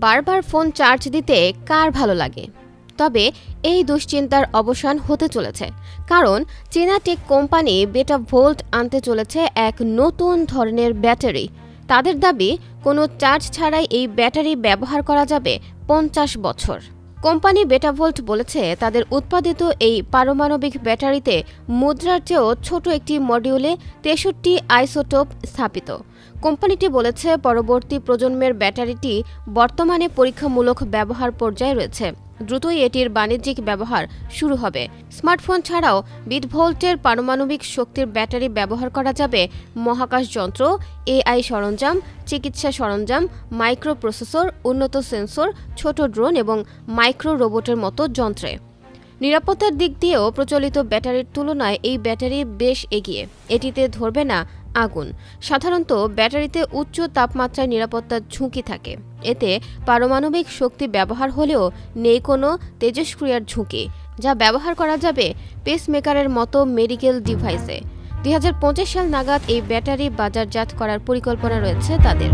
বারবার phone charge দিতে কার ভালো লাগে? তবে এই দুশ্চিন্তার অবসান হতে চলেছে। কারণ চীনা টেক কোম্পানি বেটা ভোল্ট আনতে চলেছে এক নতুন ধরনের ব্যাটারি। তাদের দাবি, কোনো চার্জ ছাড়াই এই ব্যাটারি ব্যবহার করা যাবে পঞ্চাশ বছর। কোম্পানি বেটাভোল্ট বলেছে, তাদের উৎপাদিত এই পারমাণবিক ব্যাটারিতে মুদ্রার চেয়েও ছোট একটি মডিউলে তেষট্টি আইসোটোপ স্থাপিত। কোম্পানিটি বলেছে, পরবর্তী প্রজন্মের ব্যাটারিটি বর্তমানে পরীক্ষামূলক ব্যবহার পর্যায়ে রয়েছে। দ্রুতই এটির বাণিজ্যিক ব্যবহার শুরু হবে। স্মার্টফোন ছাড়াও বিট ভোল্টের পারমাণবিক শক্তির ব্যাটারি ব্যবহার করা যাবে। মহাকাশ যন্ত্র, এআই সরঞ্জাম, চিকিৎসা সরঞ্জাম মাইক্রো প্রসেসর উন্নত সেন্সর, ছোট ড্রোন এবং মাইক্রো রোবটের মতো যন্ত্রে। নিরাপত্তার দিক দিয়েও প্রচলিত ব্যাটারির তুলনায় এই ব্যাটারি বেশ এগিয়ে। এটিতে ধরবে না আগুন। সাধারণত ব্যাটারিতে উচ্চ তাপমাত্রায় নিরাপত্তার ঝুঁকি থাকে। এতে পারমাণবিক শক্তি ব্যবহার হলেও নেই কোনো তেজস্ক্রিয়ার ঝুঁকি, যা ব্যবহার করা যাবে পেসমেকারের মতো মেডিকেল ডিভাইসে দুই হাজার পঁচিশ সাল নাগাদ এই ব্যাটারি বাজারজাত করার পরিকল্পনা রয়েছে তাদের।